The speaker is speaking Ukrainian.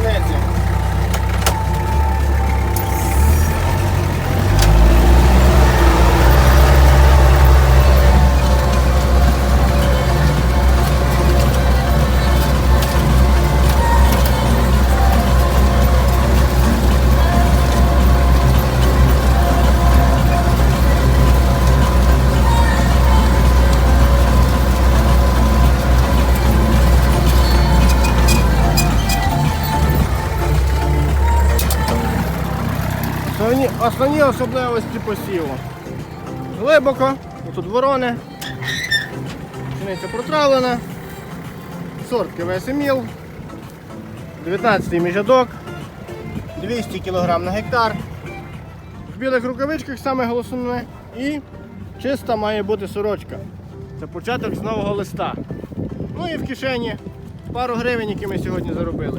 Amen. Основні, основні особливості посіву. Глибоко, тут ворони, пшениця протравлена, сорт КВС Еміл, 19-й міжадок, 200 кг на гектар. В білих рукавичках саме голосне і чиста має бути сорочка. Це початок з нового листа. Ну і в кишені пару гривень, які ми сьогодні заробили.